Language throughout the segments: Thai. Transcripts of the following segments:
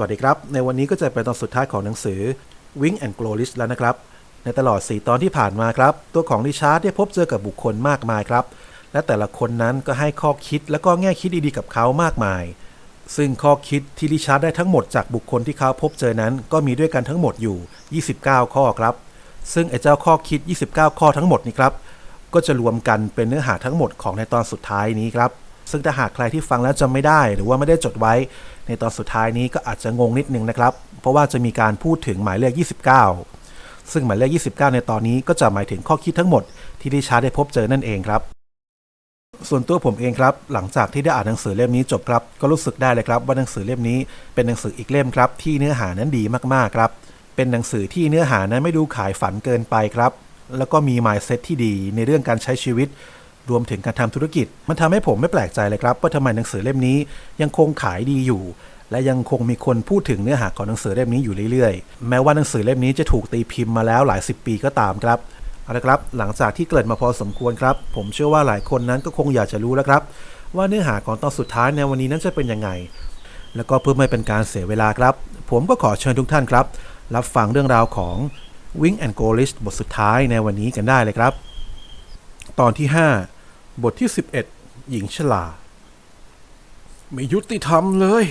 วัสดีครับ ในวันนี้ก็จะเป็นตอนสุดท้ายของหนังสือ Wing and Glow List แล้วนะครับ ในตลอด 4 ตอนที่ผ่านมาครับ ตัวของริชาร์ดได้พบเจอกับบุคคลมากมายครับ และแต่ละคนนั้นก็ให้ข้อคิดและก็แง่คิดดีๆกับเขามากมาย ซึ่งข้อคิดที่ริชาร์ดได้ทั้งหมดจากบุคคลที่เขาพบเจอนั้น ก็มีด้วยกันทั้งหมดอยู่ 29 ข้อครับ ซึ่งไอ้เจ้าข้อคิด 29 ข้อทั้งหมดนี้ครับ ก็จะรวมกันเป็นเนื้อหาทั้งหมดของในตอนสุดท้ายนี้ครับ ซึ่งถ้าหากใครที่ฟังแล้วจำไม่ได้หรือว่าไม่ได้จดไว้ ในตอนสุดท้ายนี้ก็อาจจะงงนิดนึงนะครับ เพราะว่าจะมีการพูดถึงหมายเลข 29 ซึ่งหมายเลข 29 ในตอนนี้ก็จะหมายถึงข้อคิดทั้งหมดที่ดิชาได้พบเจอนั่นเองครับ ส่วนตัวผมเองครับ หลังจากที่ได้อ่านหนังสือเล่มนี้จบครับ ก็รู้สึกได้เลยครับว่าหนังสือเล่มนี้เป็นหนังสืออีกเล่มครับ ที่เนื้อหานั้นดีมากๆครับ เป็นหนังสือที่เนื้อหานั้นไม่ดูขายฝันเกินไปครับ แล้วก็มี mindset ที่ดีในเรื่องการใช้ชีวิต รวมถึงการทำธุรกิจ มันทำให้ผมไม่แปลกใจเลยครับ ว่าทำไมหนังสือเล่มนี้ยังคงขายดีอยู่ และยังคงมีคนพูดถึงเนื้อหาของหนังสือเล่มนี้อยู่เรื่อยๆ แม้ว่าหนังสือเล่มนี้จะถูกตีพิมพ์มาแล้วหลายสิบปีก็ตามครับเอาละครับ หลังจากที่เกริ่นมาพอสมควรครับ ผมเชื่อว่าหลายคนนั้นก็คงอยากจะรู้แล้วครับ ว่าเนื้อหาของตอนสุดท้ายในวันนี้นั้นจะเป็นยังไง แล้วก็เพื่อไม่เป็นการเสียเวลาครับ ผมก็ขอเชิญทุกท่านครับ รับฟังเรื่องราวของ Wing and Go List บทสุดท้ายในวันนี้กันได้เลยครับ ตอนที่ 5 บทที่ 11 หญิงฉลา ไม่ยุติธรรมเลย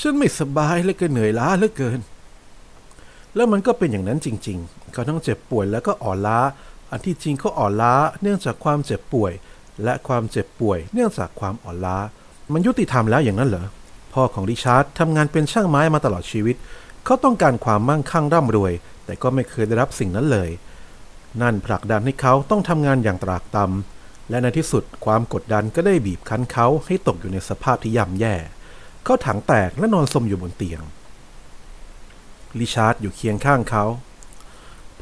ฉันไม่สบายและก็เหนื่อยล้าเหลือเกิน แล้วมันก็เป็นอย่างนั้นจริงๆ เขาทั้งเจ็บป่วยแล้วก็อ่อนล้า อันที่จริงเขาอ่อนล้าเนื่องจากความเจ็บป่วย และความเจ็บป่วย เนื่องจากความอ่อนล้า มันยุติธรรมแล้วอย่างนั้นเหรอ พ่อของริชาร์ดทำงานเป็นช่างไม้มาตลอดชีวิต เขาต้องการความมั่งคั่งร่ำรวย แต่ก็ไม่เคยได้รับสิ่งนั้นเลย นั่นผลักดันให้เขาต้องทำงานอย่างตรากตำ และในที่สุดความกดดันก็ได้บีบคั้นเขาให้ตกอยู่ในสภาพที่ย่ำแย่ เขาถังแตกและนอนสมอยู่บนเตียง ริชาร์ดอยู่เคียงข้างเขา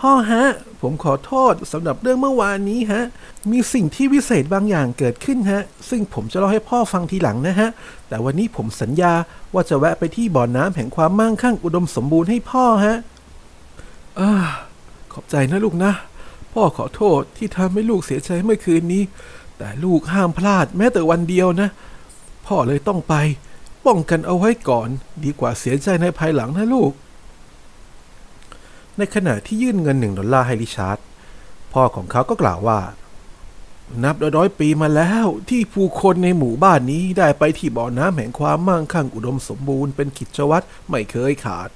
พ่อฮะ ผมขอโทษสำหรับเรื่องเมื่อวานนี้ฮะ มีสิ่งที่วิเศษบางอย่างเกิดขึ้นฮะ ซึ่งผมจะเล่าให้พ่อฟังทีหลังนะฮะ แต่วันนี้ผมสัญญาว่าจะแวะไปที่บ่อนน้ำแห่งความมั่งคั่งอุดมสมบูรณ์ให้พ่อฮะอาขอบใจนะลูกนะ พ่อขอโทษที่ทำให้ลูกเสียใจเมื่อคืนนี้ แต่ลูกห้ามพลาดแม้แต่วันเดียวนะ พ่อเลยต้องไป ป้องกันเอาไว้ก่อน ดีกว่าเสียใจในภายหลังนะลูก ในขณะที่ยื่นเงินหนึ่งดอลลาร์ให้ริชาร์ดพ่อของเขาก็กล่าวว่า นับร้อยปีมาแล้วที่ผู้คนในหมู่บ้านนี้ได้ไปที่บ่อน้ำแห่งความมั่งคั่งอุดมสมบูรณ์เป็นกิจวัตรไม่เคยขาด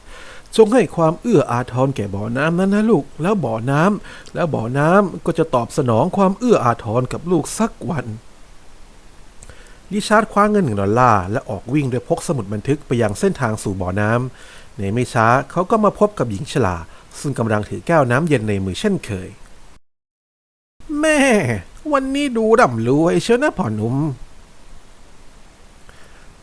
จงให้ความเอื้ออาทรแก่บ่อน้ำนั้นนะลูก แล้วบ่อน้ำแล้วบ่อน้ำก็จะตอบสนองความเอื้ออาทรกับลูกสักวันริชาร์ดคว้าเงินหนึ่งดอลลาร์และออกวิ่งโดยพกสมุดบันทึกไปยังเส้นทางสู่บ่อน้ำในไม่ช้าเขาก็มาพบกับหญิงชราซึ่งกำลังถือแก้วน้ำเย็นในมือเช่นเคย แม่ วันนี้ดูร่ำรวยเชียวนะพ่อหนุ่ม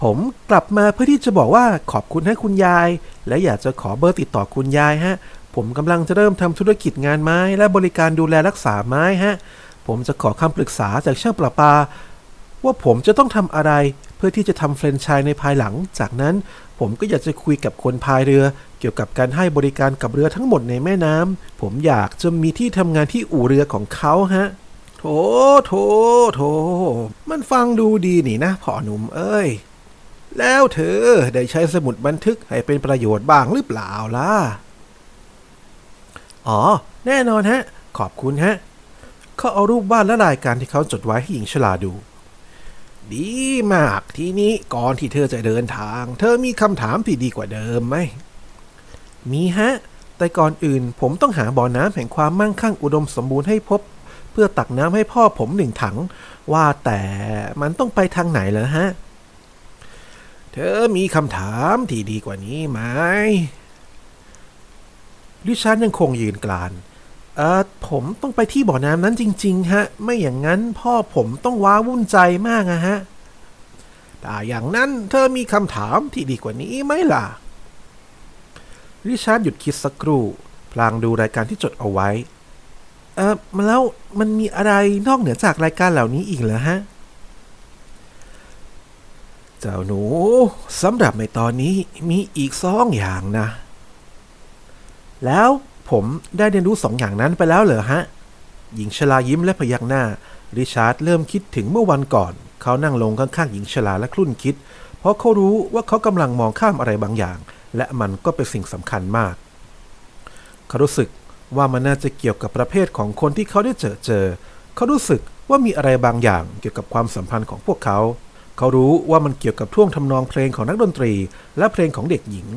ผมกลับมาเพื่อที่จะบอกว่าขอบคุณให้คุณยาย และอยากจะขอเบอร์ติดต่อคุณยายฮะ ผมกำลังจะเริ่มทำธุรกิจงานไม้ และบริการดูแลรักษาไม้ฮะ ผมจะขอคำปรึกษาจากช่างประปา ว่าผมจะต้องทำอะไรเพื่อที่จะทำแฟรนไชส์ในภายหลัง จากนั้นผมก็อยากจะคุยกับคนพายเรือ เกี่ยวกับการให้บริการกับเรือทั้งหมดในแม่น้ำผมอยากจะมีที่ทำงานที่อู่เรือของเขาฮะโถโถโถมันฟังดูดีนี่นะพ่อหนุ่มเอ้ย แล้วเธอได้ใช้สมุดบันทึกให้เป็นประโยชน์บ้างหรือเปล่าล่ะ อ๋อ แน่นอนฮะ ขอบคุณฮะ เขาเอารูปวาดและรายการที่เขาจดไว้ให้หญิงชลาดู ดีมากทีนี้ก่อนที่เธอจะเดินทาง เธอมีคำถามที่ดีกว่าเดิมไหม มีฮะ แต่ก่อนอื่นผมต้องหาบ่อน้ำแห่งความมั่งคั่งอุดมสมบูรณ์ให้พบ เพื่อตักน้ำให้พ่อผมหนึ่งถัง ว่าแต่มันต้องไปทางไหนเหรอฮะ เธอมีคำถามที่ดีกว่านี้ไหมริชาร์ดยังคงยืนกลาน เออผมต้องไปที่บ่อน้ำนั้นจริง ๆ ฮะ ไม่อย่างนั้นพ่อผมต้องว้าวุ่นใจมากอะฮะ แต่อย่างนั้นเธอมีคำถามที่ดีกว่านี้ไหมล่ะ ริชาร์ดหยุดคิดสักครู่ พลางดูรายการที่จดเอาไว้ เออแล้วมันมีอะไรนอกเหนือจากรายการเหล่านี้อีกเหรอฮะ เจ้าหนูสำหรับในตอนนี้มีอีกสองอย่างนะ แล้วผมได้เรียนรู้สองอย่างนั้นไปแล้วเหรอฮะ หญิงชลายิ้มและพยักหน้า ริชาร์ดเริ่มคิดถึงเมื่อวันก่อน เขานั่งลงข้างๆหญิงชลาและคลุ่นคิด เพราะเขารู้ว่าเขากำลังมองข้ามอะไรบางอย่าง และมันก็เป็นสิ่งสำคัญมาก เขารู้สึกว่ามันน่าจะเกี่ยวกับประเภทของคนที่เขาได้เจอเจอ เขารู้สึกว่ามีอะไรบางอย่างเกี่ยวกับความสัมพันธ์ของพวกเขา เขารู้ว่ามันเกี่ยวกับท่วงทำนองเพลงของนักดนตรี และเพลงของเด็กหญิง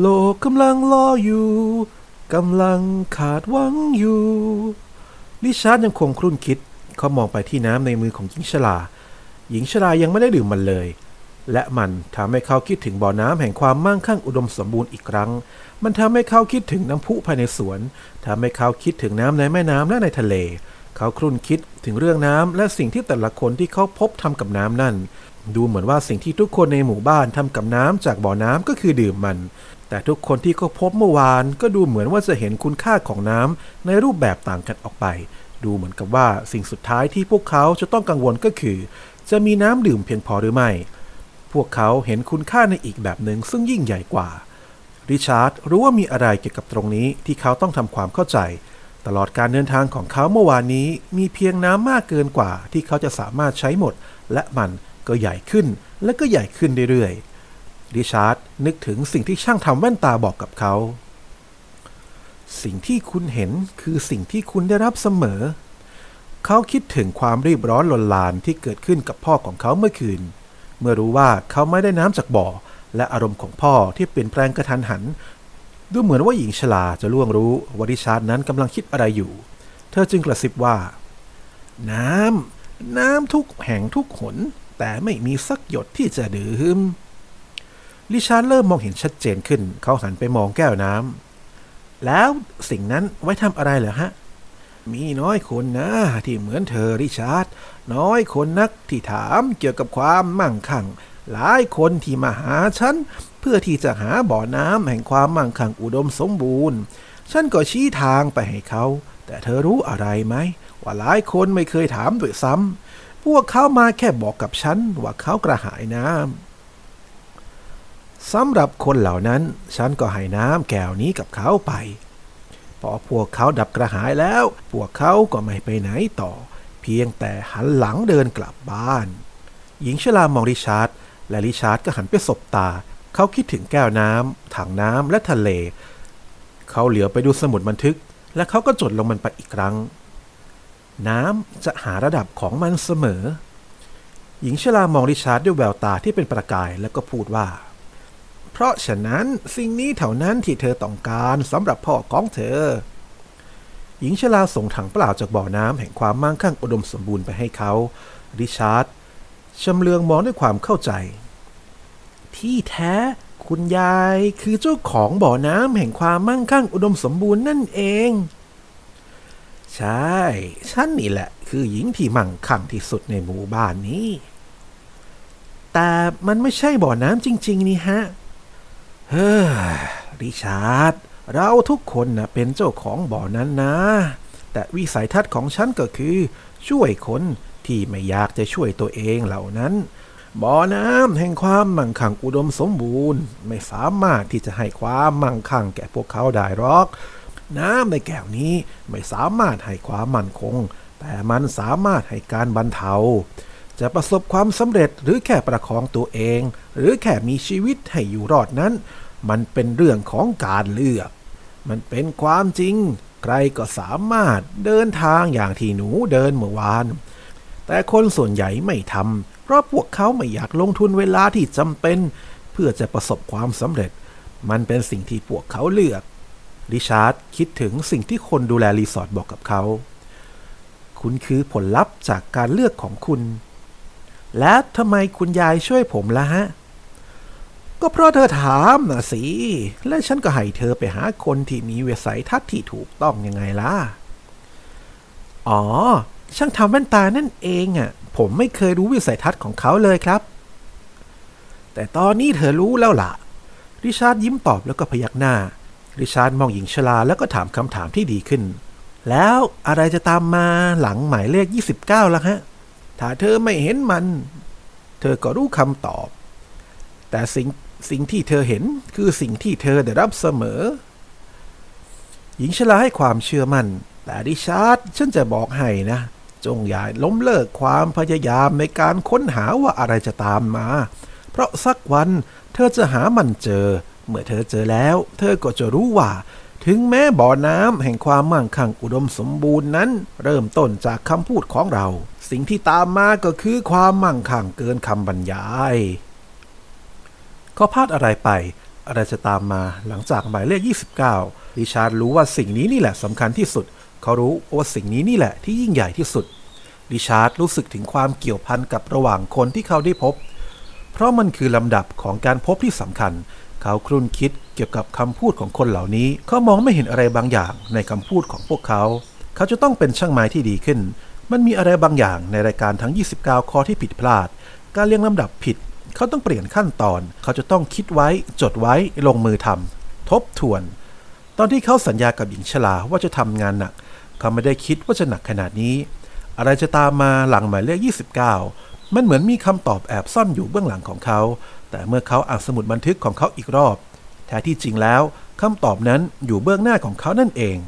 โลกกำลังรออยู่กำลังขาดหวังอยู่ลิชาร์ดยังคงครุ่นคิด เขามองไปที่น้ำในมือของหญิงชรา หญิงชรายังไม่ได้ดื่มมันเลย และมันทำให้เขาคิดถึงบ่อน้ำแห่งความมั่งคั่งอุดมสมบูรณ์อีกครั้ง มันทำให้เขาคิดถึงน้ำพุภายในสวนทำให้เขาคิดถึงน้ำในแม่น้ำและในทะเล เขาครุ่นคิดถึงเรื่องน้ำและสิ่งที่แต่ละคนที่เขาพบทำกับน้ำนั่น ดูเหมือนว่าสิ่งที่ทุกคนในหมู่บ้านทำกับน้ำจากบ่อน้ำก็คือดื่มมัน แต่ทุกคนที่เขาพบเมื่อวานก็ดูเหมือนว่าจะเห็นคุณค่าของน้ำในรูปแบบต่างกันออกไป ดูเหมือนกับว่าสิ่งสุดท้ายที่พวกเขาจะต้องกังวลก็คือ จะมีน้ำดื่มเพียงพอหรือไม่ พวกเขาเห็นคุณค่าในอีกแบบหนึ่งซึ่งยิ่งใหญ่กว่าริชาร์ดรู้ว่ามีอะไรเกี่ยวกับตรงนี้ที่เขาต้องทำความเข้าใจ ตลอดการเดินทางของเขาเมื่อวานนี้มีเพียงน้ำมากเกินกว่าที่เขาจะสามารถใช้หมด และมันก็ใหญ่ขึ้นและก็ใหญ่ขึ้นเรื่อยๆริชาร์ดนึกถึงสิ่งที่ช่างทำแว่นตาบอกกับเขา สิ่งที่คุณเห็นคือสิ่งที่คุณได้รับเสมอ เขาคิดถึงความรีบร้อนลนลานที่เกิดขึ้นกับพ่อของเขาเมื่อคืน เมื่อรู้ว่าเขาไม่ได้น้ำจากบ่อ และอารมณ์ของพ่อที่เปลี่ยนแปลงกระทันหัน ดูเหมือนว่าหญิงชราจะล่วงรู้ว่าริชาร์ดนั้นกำลังคิดอะไรอยู่ เธอจึงกระซิบว่า น้ำ น้ำทุกแห่งทุกหน แต่ไม่มีสักหยดที่จะดื่ม ริชาร์ดเริ่มมองเห็นชัดเจนขึ้น เขาหันไปมองแก้วน้ำ แล้วสิ่งนั้นไว้ทำอะไรเหรอฮะ มีน้อยคนนะที่เหมือนเธอริชาร์ด น้อยคนนักที่ถามเกี่ยวกับความมั่งคั่ง หลายคนที่มาหาฉัน เพื่อที่จะหาบ่อน้ำแห่งความมั่งคั่งอุดมสมบูรณ์ ฉันก็ชี้ทางไปให้เขา แต่เธอรู้อะไรไหม ว่าหลายคนไม่เคยถามด้วยซ้ำพวกเขามาแค่บอกกับฉันว่าเขากระหายน้ำสำหรับคนเหล่านั้น ฉันก็ให้น้ำแก้วนี้กับเขาไป พอพวกเขาดับกระหายแล้ว พวกเขาก็ไม่ไปไหนต่อ เพียงแต่หันหลังเดินกลับบ้าน หญิงชรามองริชาร์ดและริชาร์ดก็หันไปสบตา เขาคิดถึงแก้วน้ำถังน้ำและทะเล เขาเหลียวไปดูสมุดบันทึก และเขาก็จดลงมันไปอีกครั้ง น้ำจะหาระดับของมันเสมอ หญิงชรามองริชาร์ดด้วยแววตาที่เป็นประกายแล้วก็พูดว่า เพราะฉะนั้นสิ่งนี้เท่านั้นที่เธอต้องการสำหรับพ่อของเธอ หญิงชราส่งถังเปล่าจากบ่อน้ำแห่งความมั่งคั่งอุดมสมบูรณ์ไปให้เขาริชาร์ดชำเลืองมองด้วยความเข้าใจ ที่แท้คุณยายคือเจ้าของบ่อน้ำแห่งความมั่งคั่งอุดมสมบูรณ์นั่นเอง ใช่ ฉันนี่แหละ คือหญิงที่มั่งคั่งที่สุดในหมู่บ้านนี้ แต่มันไม่ใช่บ่อน้ำจริง ๆ นี่ฮะ เฮ้อริชาร์ด เราทุกคนนะเป็นเจ้าของบ่อนั้นนะ แต่วิสัยทัศน์ของฉันก็คือ ช่วยคนที่ไม่อยากจะช่วยตัวเองเหล่านั้น บ่อน้ำแห่งความมั่งคั่งอุดมสมบูรณ์ ไม่สามารถที่จะให้ความมั่งคั่งแก่พวกเขาได้หรอก น้ำในแก้วนี้ไม่สามารถให้ความมั่นคง แต่มันสามารถให้การบรรเทา จะประสบความสำเร็จหรือแค่ประคองตัวเอง หรือแค่มีชีวิตให้อยู่รอดนั้น มันเป็นเรื่องของการเลือก มันเป็นความจริง ใครก็สามารถเดินทางอย่างที่หนูเดินเมื่อวาน แต่คนส่วนใหญ่ไม่ทำ ราะพวกเขาไม่อยากลงทุนเวลาที่จำเป็น เพื่อจะประสบความสำเร็จ มันเป็นสิ่งที่พวกเขาเลือก ริชาร์ดคิดถึงสิ่งที่คนดูแลรีสอร์ทบอกกับเขา คุณคือผลลัพธ์จากการเลือกของคุณ และทำไมคุณยายช่วยผมล่ะฮะ ก็เพราะเธอถามนะสิ และฉันก็ให้เธอไปหาคนที่มีวิสัยทัศน์ที่ถูกต้องยังไงล่ะ อ๋อ ช่างทำแว่นตานั่นเองอะ ผมไม่เคยรู้วิสัยทัศน์ของเขาเลยครับ แต่ตอนนี้เธอรู้แล้วล่ะ ริชาร์ดยิ้มตอบแล้วก็พยักหน้า ริชาร์ดมองหญิงชราแล้วก็ถามคำถามที่ดีขึ้น แล้วอะไรจะตามมาหลังหมายเลข 29 ล่ะฮะ ถ้าเธอไม่เห็นมัน เธอก็รู้คำตอบ แต่สิ่งสิ่งที่เธอเห็นคือสิ่งที่เธอได้รับเสมอ หญิงชราให้ความเชื่อมัน่น แต่ริชาร์ดฉันจะบอกให้นะ จงอย่าล้มเลิกความพยายามในการค้นหาว่าอะไรจะตามมา เพราะสักวันเธอจะหามันเจอ เมื่อเธอเจอแล้ว เธอก็จะรู้ว่า ถึงแม้บ่อน้ำแห่งความมั่งคั่งอุดมสมบูรณ์นั้น เริ่มต้นจากคำพูดของเรา สิ่งที่ตามมาก็คือความมั่งคั่งเกินคำบรรยายเขาพลาดอะไรไปอะไรจะตามมาหลังจากหมายเลข 29ริชาร์ดรู้ว่าสิ่งนี้นี่แหละสำคัญที่สุดเเขารู้ว่าสิ่งนี้นี่แหละที่ยิ่งใหญ่ที่สุด ริชาร์ดรู้สึกถึงความเกี่ยวพันกับระหว่างคนที่เขาได้พบ เพราะมันคือลำดับของการพบที่สำคัญ เขาครุ่นคิดเกี่ยวกับคำพูดของคนเหล่านี้ เขามองไม่เห็นอะไรบางอย่างในคำพูดของพวกเขา เขาจะต้องเป็นช่างไม้ที่ดีขึ้น มันมีอะไรบางอย่างในรายการทั้ง 29 ข้อที่ผิดพลาด การเรียงลำดับผิด เขาต้องเปลี่ยนขั้นตอน เขาจะต้องคิดไว้ จดไว้ ลงมือทำทบทวน ตอนที่เขาสัญญากับหญิงชราว่าจะทำงานหนัก เขาไม่ได้คิดว่าจะหนักขนาดนี้ อะไรจะตามมาหลังหมายเลข 29 มันเหมือนมีคำตอบแอบซ่อนอยู่เบื้องหลังของเขา แต่เมื่อเขาอ่านสมุดบันทึกของเขาอีกรอบ แท้ที่จริงแล้วคำตอบนั้นอยู่เบื้องหน้าของเขานั่นเอง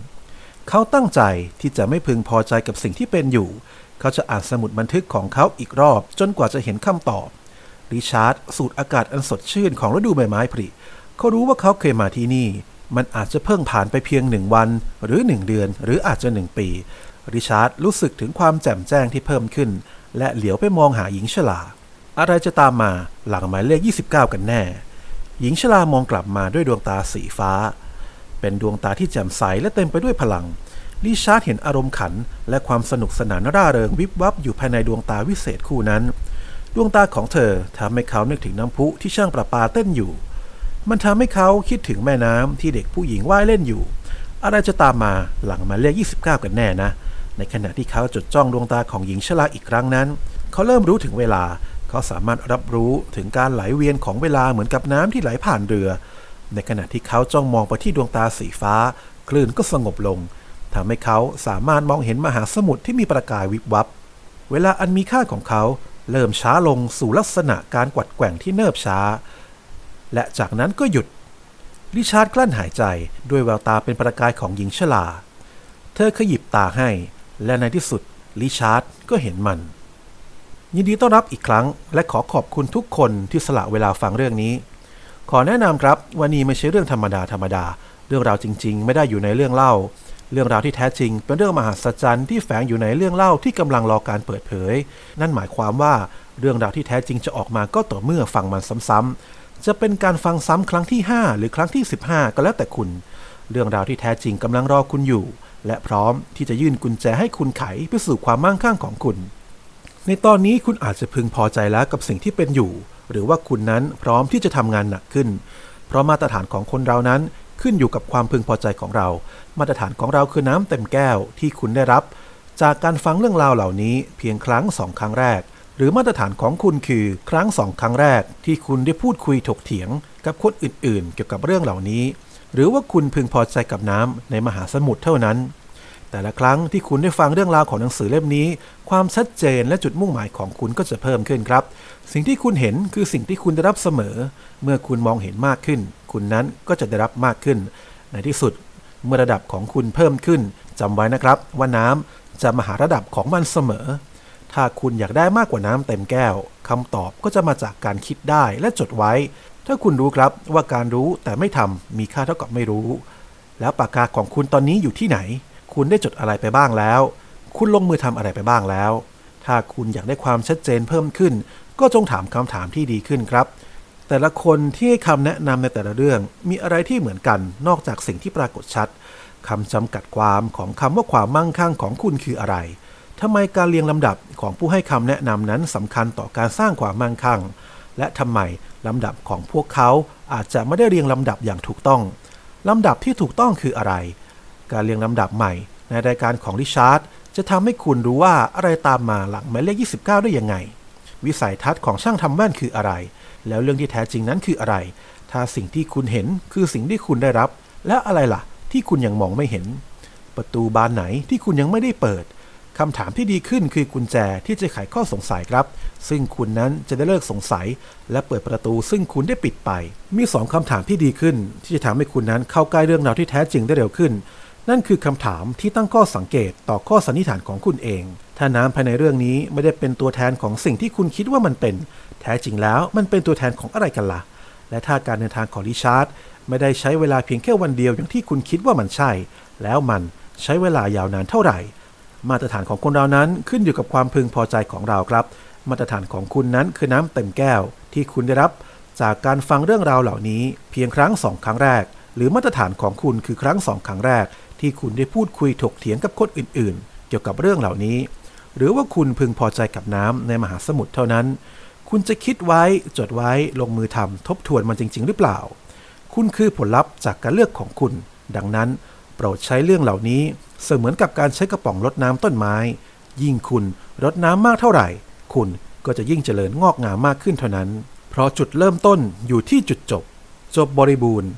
เขาตั้งใจที่จะไม่พึงพอใจกับสิ่งที่เป็นอยู่ เขาจะอ่านสมุดบันทึกของเขาอีกรอบ จนกว่าจะเห็นคำตอบ ริชาร์ดสูดอากาศอันสดชื่นของฤดูใบไม้ผลิเขารู้ว่าเขาเคยมาที่นี่ มันอาจจะเพิ่งผ่านไปเพียงหนึ่งวัน หรือหนึ่งเดือน หรืออาจจะหนึ่งปี ริชาร์ดรู้สึกถึงความแจ่มแจ้งที่เพิ่มขึ้น และเหลียวไปมองหาหญิงชราอะไรจะตามมาหลังหมายเลข 29 กันแน่ หญิงชรามองกลับมาด้วยดวงตาสีฟ้า เป็นดวงตาที่แจ่มใสและเต็มไปด้วยพลังลิชาร์ดเห็นอารมณ์ขัน และความสนุกสนานร่าเริงวิบวับอยู่ภายในดวงตาวิเศษคู่นั้น ดวงตาของเธอทำให้เขานึกถึงน้ำพุที่ช่างประปาเต้นอยู่ มันทำให้เขาคิดถึงแม่น้ำที่เด็กผู้หญิงว่ายเล่นอยู่ อะไรจะตามมาหลังมายเลข29 กันแน่นะ ในขณะที่เขาจดจ้องดวงตาของหญิงชราอีกครั้งนั้น เขาเริ่มรู้ถึงเวลา เขาสามารถรับรู้ถึงการไหลเวียนของเวลาเหมือนกับน้ำที่ไหลผ่านเรือ ในขณะที่เขาจ้องมองไปที่ดวงตาสีฟ้า คลื่นก็สงบลงทำให้เขาสามารถมองเห็นมหาสมุทรที่มีประกายวิบวับ เวลาอันมีค่าของเขาเริ่มช้าลงสู่ลักษณะการกวัดแกว่งที่เนิบช้า และจากนั้นก็หยุด ริชาร์ดกลั้นหายใจด้วยแววตาเป็นประกายของหญิงชรา เธอขยิบตาให้ และในที่สุดริชาร์ดก็เห็นมัน ยินดีต้อนรับอีกครั้ง และขอขอบคุณทุกคนที่สละเวลาฟังเรื่องนี้ ขอแนะนำครับวันนี้ไม่ใช่เรื่องธรรมดาธรรมดา เรื่องราวจริง ๆ ไม่ได้อยู่ในเรื่องเล่า เรื่องราวที่แท้จริง เป็นเรื่องมหัศจรรย์ที่แฝงอยู่ในเรื่องเล่าที่กำลังรอการเปิดเผย นั่นหมายความว่าเรื่องราวที่แท้จริงจะออกมาก็ต่อเมื่อฟังมันซ้ำๆ จะเป็นการฟังซ้ำครั้งที่ 5 หรือครั้งที่ 15 ก็แล้วแต่คุณ เรื่องราวที่แท้จริงกำลังรอคุณอยู่ และพร้อมที่จะยื่นกุญแจให้คุณไขไปสู่ความมั่งคั่งของคุณ ในตอนนี้คุณอาจจะพึงพอใจแล้วกับสิ่งที่เป็นอยู่ หรือว่าคุณนั้นพร้อมที่จะทำงานหนักขึ้น เพราะมาตรฐานของคนเรานั้นขึ้นอยู่กับความพึงพอใจของเรา มาตรฐานของเราคือน้ำเต็มแก้วที่คุณได้รับ จากการฟังเรื่องราวเหล่านี้เพียงครั้งสองครั้งแรก รือมาตรฐานของคุณคือครั้งสองครั้งแรกที่คุณได้พูดคุยถกเถียงกับคนอื่นๆ เกี่ยวกับเรื่องเหล่านี้ หรือว่าคุณพึงพอใจกับน้ำในมหาสมุทรเท่านั้น แต่ละครั้งที่คุณได้ฟังเรื่องราวของหนังสือเล่มนี้ ความชัดเจนและจุดมุ่งหมายของคุณก็จะเพิ่มขึ้นครับ สิ่งที่คุณเห็นคือสิ่งที่คุณได้รับเสมอ เมื่อคุณมองเห็นมากขึ้น คุณนั้นก็จะได้รับมากขึ้น ในที่สุดเมื่อระดับของคุณเพิ่มขึ้นจำไว้นะครับว่าน้ำจะมาหาระดับของมันเสมอ ถ้าคุณอยากได้มากกว่าน้ำเต็มแก้วคำตอบก็จะมาจากการคิดได้และจดไว้ ถ้าคุณรู้ครับว่าการรู้แต่ไม่ทำมีค่าเท่ากับไม่รู้ แล้วปากกาของคุณตอนนี้อยู่ที่ไหน คุณได้จดอะไรไปบ้างแล้ว คุณลงมือทำอะไรไปบ้างแล้ว ถ้าคุณอยากได้ความชัดเจนเพิ่มขึ้น ก็จงถามคำถามที่ดีขึ้นครับ แต่ละคนที่ให้คำแนะนำในแต่ละเรื่อง มีอะไรที่เหมือนกันนอกจากสิ่งที่ปรากฏชัดคำจำกัดความของคำว่าความมั่งคั่งของคุณคืออะไร ทำไมการเรียงลำดับของผู้ให้คำแนะนำนั้นสำคัญต่อการสร้างความมั่งคั่ง และทำไมลำดับของพวกเขาอาจจะไม่ได้เรียงลำดับอย่างถูกต้อง ลำดับที่ถูกต้องคืออะไร การเรียงลำดับใหม่ ในรายการของริชาร์ดจะทำให้คุณรู้ว่าอะไรตามมาหลังหมายเลข 29 ได้ยังไง วิสัยทัศน์ของช่างทำแว่นคืออะไร แล้วเรื่องที่แท้จริงนั้นคืออะไร ถ้าสิ่งที่คุณเห็นคือสิ่งที่คุณได้รับ และอะไรล่ะ ที่คุณยังมองไม่เห็น ประตูบานไหนที่คุณยังไม่ได้เปิด คำถามที่ดีขึ้นคือกุญแจที่จะไขข้อสงสัยครับ ซึ่งคุณนั้นจะได้เลิกสงสัย และเปิดประตูซึ่งคุณได้ปิดไป มีสองคำถามที่ดีขึ้น ที่จะทำให้คุณนั้นเข้าใกล้เรื่องราวที่แท้จริงได้เร็วขึ้น นั่นคือคำถามที่ตั้งข้อสังเกตต่อข้อสันนิษฐานของคุณเอง ถ้าน้ำภายในเรื่องนี้ไม่ได้เป็นตัวแทนของสิ่งที่คุณคิดว่ามันเป็น แท้จริงแล้วมันเป็นตัวแทนของอะไรกันล่ะ และถ้าการเดินทางของริชาร์ดไม่ได้ใช้เวลาเพียงแค่วันเดียวอย่างที่คุณคิดว่ามันใช่ แล้วมันใช้เวลายาวนานเท่าไหร่ มาตรฐานของคนเรานั้นขึ้นอยู่กับความพึงพอใจของเราครับ มาตรฐานของคุณนั้นคือน้ำเต็มแก้ว ที่คุณได้รับ จากการฟังเรื่องราวเหล่านี้ เพียงครั้งสองครั้งแรก หรือมาตรฐานของคุณคือครั้งสองครั้งแรก ที่คุณได้พูดคุยถกเถียงกับคนอื่น ๆ เกี่ยวกับเรื่องเหล่านี้ หรือว่าคุณพึงพอใจกับน้ำในมหาสมุทรเท่านั้น คุณจะคิดไว้จดไว้ลงมือทำทบทวนมันจริง ๆ หรือเปล่า คุณคือผลลัพธ์จากการเลือกของคุณ ดังนั้น โปรดใช้เรื่องเหล่านี้เสมือนกับการใช้กระป๋องรดน้ำต้นไม้ ยิ่งคุณรดน้ำมากเท่าไหร่ คุณก็จะยิ่งเจริญงอกงามมากขึ้นเท่านั้น เพราะจุดเริ่มต้นอยู่ที่จุดจบ จบบริบูรณ์